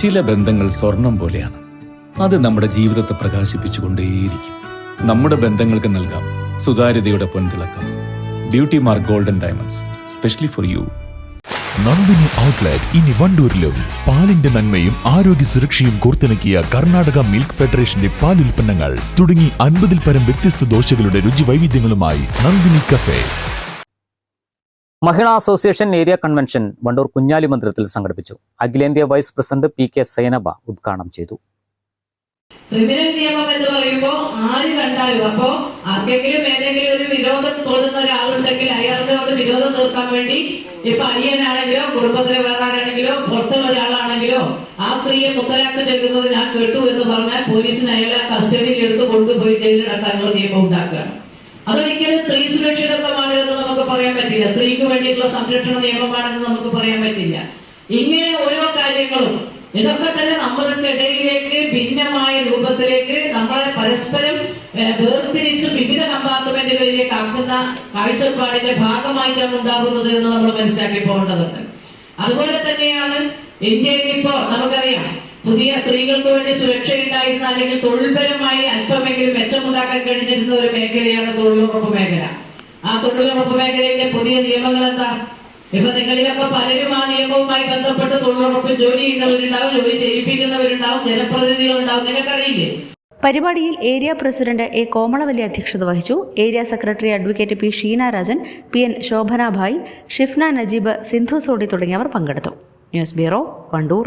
ചില ബന്ധങ്ങൾ സ്വർണം പോലെയാണ്. അത് നമ്മുടെ ജീവിതത്തെ പ്രകാശിപ്പിച്ചുകൊണ്ടേയിരിക്കും. നമ്മുടെ ബന്ധങ്ങൾക്ക് നൽകാം സുതാര്യതയുടെ പൊൻതിളക്കം. Beauty mark golden diamonds specially for you Nandini outlet ഇനി വണ്ടൂരിലും. പാലിന്റെ നന്മയും ആരോഗ്യ സുരക്ഷയും കോർത്തിണക്കിയ കർണാടക മിൽക്ക് ഫെഡറേഷന്റെ പാൽ ഉൽപ്പന്നങ്ങൾ തുടങ്ങി അൻപതിൽ പരം വ്യത്യസ്ത ദോശകളുടെ രുചി വൈവിധ്യങ്ങളുമായി Nandini cafe Mahila association area convention Wandoor Kunjali മന്ദിരത്തിൽ സംഘടിപ്പിച്ചു. അഖിലേന്ത്യാ vice president P K Zainaba ഉദ്ഘാടനം ചെയ്തു. ക്രിമിനൽ നിയമം എന്ന് പറയുമ്പോൾ ആര് കണ്ടാലും അപ്പോ ആർക്കെങ്കിലും ഏതെങ്കിലും ഒരു വിരോധം തോന്നുന്ന ഒരാളുണ്ടെങ്കിൽ അയാളുടെ വിരോധം തീർക്കാൻ വേണ്ടി ഇപ്പൊ അനിയനാണെങ്കിലോ കുടുംബത്തിലെ വേറാരാണെങ്കിലോ പുറത്തുള്ള ഒരാളാണെങ്കിലോ ആ സ്ത്രീയെ മുത്തലാക്ക് ചെല്ലുന്നത് ഞാൻ കേട്ടു എന്ന് പറഞ്ഞാൽ പോലീസിന് അയാളെ കസ്റ്റഡിയിൽ എടുത്ത് കൊണ്ടുപോയി ജയിലിലടക്കാനുള്ള നിയമം ഉണ്ടാക്കുകയാണ്. അതൊരിക്കലും സ്ത്രീ സുരക്ഷിതത്വമാണ് എന്ന് നമുക്ക് പറയാൻ പറ്റില്ല. സ്ത്രീക്ക് വേണ്ടിയിട്ടുള്ള സംരക്ഷണ നിയമമാണെന്ന് നമുക്ക് പറയാൻ പറ്റില്ല. ഇങ്ങനെ ഓരോ കാര്യങ്ങളും ഇതൊക്കെ തന്നെ നമ്മളുടെ ഇടയിലേക്ക് ഭിന്നമായ രൂപത്തിലേക്ക് നമ്മളെ പരസ്പരം വേർതിരിച്ച് വിവിധ കമ്പാർട്ട്മെന്റുകളിലേക്ക് ആക്കുന്ന കാഴ്ചപ്പാടിന്റെ ഭാഗമായിട്ടാണ് ഉണ്ടാകുന്നത് എന്ന് നമ്മൾ മനസ്സിലാക്കി പോകേണ്ടതുണ്ട്. അതുപോലെ തന്നെയാണ് ഇന്ത്യയിൽ ഇപ്പോ നമുക്കറിയാം പുതിയ സ്ത്രീകൾക്ക് വേണ്ടി സുരക്ഷ ഉണ്ടായിരുന്ന അല്ലെങ്കിൽ തൊഴിൽപരമായി അല്പമെങ്കിലും മെച്ചമുണ്ടാക്കാൻ കഴിഞ്ഞിരുന്ന ഒരു മേഖലയാണ് തൊഴിലുറപ്പ് മേഖല. ആ തൊഴിലുറപ്പ് മേഖലയിലെ പുതിയ നിയമങ്ങൾ എന്താ ഇപ്പൊ നിങ്ങളിലൊക്കെ പലരും ആ നിയമവുമായി ബന്ധപ്പെട്ട് തൊഴിലുറപ്പിൽ ജോലി ചെയ്യുന്നവരുണ്ടാവും ജോലി ചെയ്യിപ്പിക്കുന്നവരുണ്ടാവും ജനപ്രതിനിധികളുണ്ടാവും നിങ്ങൾക്കറിയില്ലേ പരിപാടിയിൽ ഏരിയ പ്രസിഡന്റ് എ കോമളവല്ലി അധ്യക്ഷത വഹിച്ചു. Area secretary advocate P Sheena Rajan P N Shobhanabhai Shifna Najeeb Sindhu Sodi തുടങ്ങിയവർ പങ്കെടുത്തു. News bureau Wandoor.